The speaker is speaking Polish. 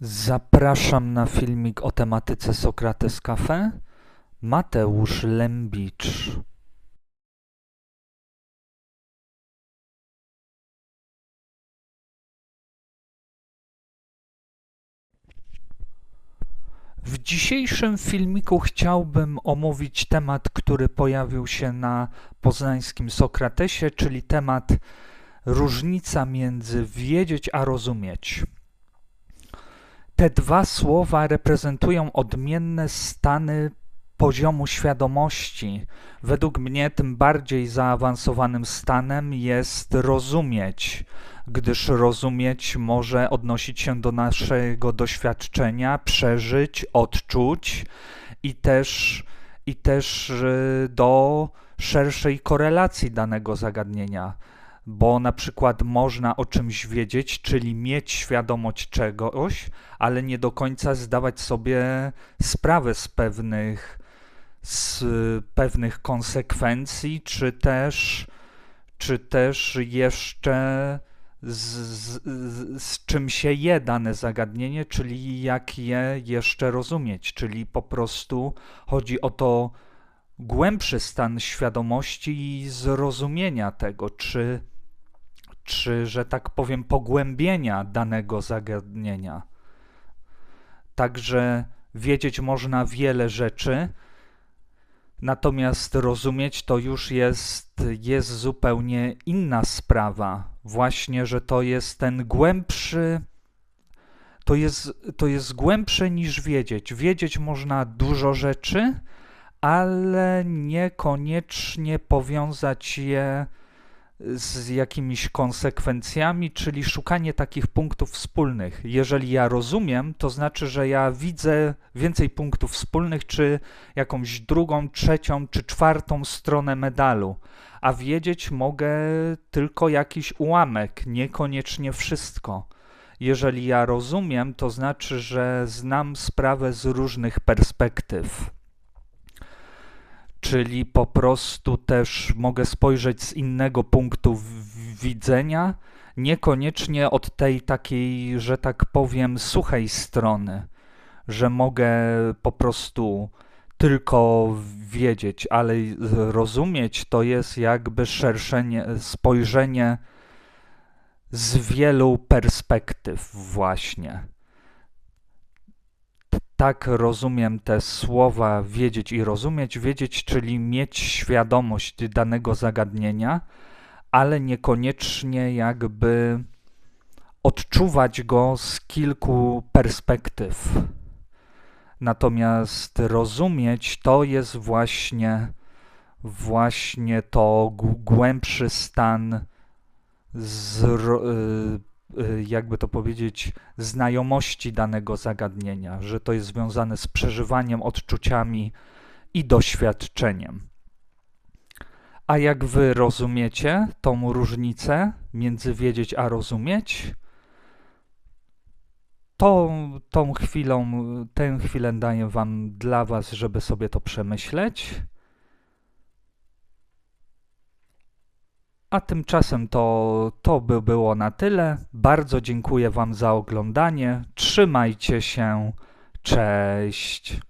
Zapraszam na filmik o tematyce Sokrates Cafe. Mateusz Lembicz. W dzisiejszym filmiku chciałbym omówić temat, który pojawił się na poznańskim Sokratesie, czyli temat różnica między wiedzieć a rozumieć. Te dwa słowa reprezentują odmienne stany poziomu świadomości. Według mnie tym bardziej zaawansowanym stanem jest rozumieć, gdyż rozumieć może odnosić się do naszego doświadczenia, przeżyć, odczuć i też, i też y, do szerszej korelacji danego zagadnienia bo na przykład można o czymś wiedzieć, czyli mieć świadomość czegoś, ale nie do końca zdawać sobie sprawę z pewnych, z pewnych konsekwencji, czy też, czy też jeszcze z, z, z czym się je dane zagadnienie, czyli jak je jeszcze rozumieć, czyli po prostu chodzi o to głębszy stan świadomości i zrozumienia tego, czy czy, że tak powiem, pogłębienia danego zagadnienia. Także wiedzieć można wiele rzeczy, natomiast rozumieć to już jest, jest zupełnie inna sprawa. Właśnie, że to jest ten głębszy. To jest, to jest głębsze niż wiedzieć. Wiedzieć można dużo rzeczy, ale niekoniecznie powiązać je z jakimiś konsekwencjami, czyli szukanie takich punktów wspólnych. Jeżeli ja rozumiem, to znaczy, że ja widzę więcej punktów wspólnych, czy jakąś drugą, trzecią, czy czwartą stronę medalu, a wiedzieć mogę tylko jakiś ułamek, niekoniecznie wszystko. Jeżeli ja rozumiem, to znaczy, że znam sprawę z różnych perspektyw czyli po prostu też mogę spojrzeć z innego punktu widzenia, niekoniecznie od tej takiej, że tak powiem, suchej strony, że mogę po prostu tylko wiedzieć, ale rozumieć to jest jakby szersze spojrzenie z wielu perspektyw właśnie tak rozumiem te słowa wiedzieć i rozumieć. Wiedzieć, czyli mieć świadomość danego zagadnienia, ale niekoniecznie jakby odczuwać go z kilku perspektyw. Natomiast rozumieć to jest właśnie właśnie to głębszy stan z, y, Y, jakby to powiedzieć, znajomości danego zagadnienia, że to jest związane z przeżywaniem, odczuciami i doświadczeniem. A jak wy rozumiecie tą różnicę między wiedzieć a rozumieć, to tą chwilą, tę chwilę daję wam dla was, żeby sobie to przemyśleć. A tymczasem to, to by było na tyle. Bardzo dziękuję Wam za oglądanie. Trzymajcie się. Cześć.